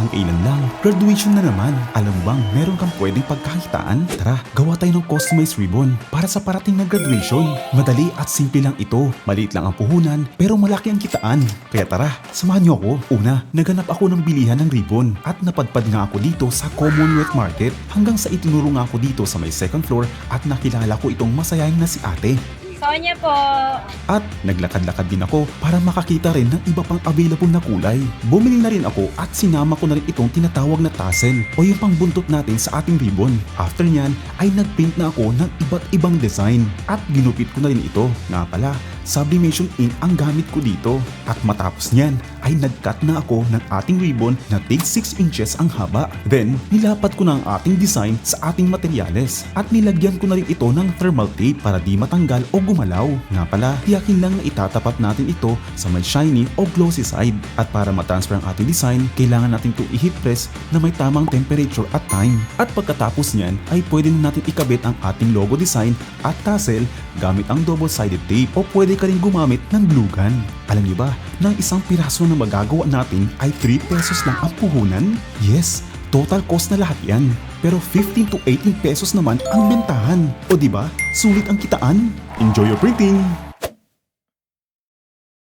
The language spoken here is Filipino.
Sadyang kailan lang, graduation na naman. Alam bang meron kang pwedeng pagkakitaan? Tara, gawa tayo ng customized ribbon para sa parating na graduation. Madali at simple lang ito. Maliit lang ang puhunan pero malaki ang kitaan. Kaya tara, samahan niyo ako. Una, naganap ako ng bilihan ng ribbon at napadpad nga ako dito sa Commonwealth Market hanggang sa itinuro nga ako dito sa may second floor at nakilala ko itong masayahin na si ate. Sonya po. At naglakad-lakad din ako para makakita rin ng iba pang available na kulay. Bumili na rin ako at sinama ko na rin itong tinatawag na tassel o yung pangbuntot natin sa ating ribbon. After nyan ay nagpaint na ako ng iba't ibang design at ginupit ko na rin ito. Nga pala, sublimation ink ang gamit ko dito. At matapos nyan ay nagcut na ako ng ating ribbon na take 6 inches ang haba. Then, nilapat ko na ang ating design sa ating materyales at nilagyan ko na rin ito ng thermal tape para di matanggal o gumalaw. Nga pala, tiyakin lang na itatapat natin ito sa may shiny o glossy side. At para matransfer ang ating design, kailangan natin ito i-heat press na may tamang temperature at time. At pagkatapos niyan ay pwede na natin ikabit ang ating logo design at tassel gamit ang double-sided tape o pwede ka rin gumamit ng glue gun. Alam niyo ba ang isang piraso na magagawa natin ay 3 pesos lang ang puhunan? Yes, total cost na lahat yan. Pero 15 to 18 pesos naman ang bentahan. O di ba? Sulit ang kitaan. Enjoy your printing!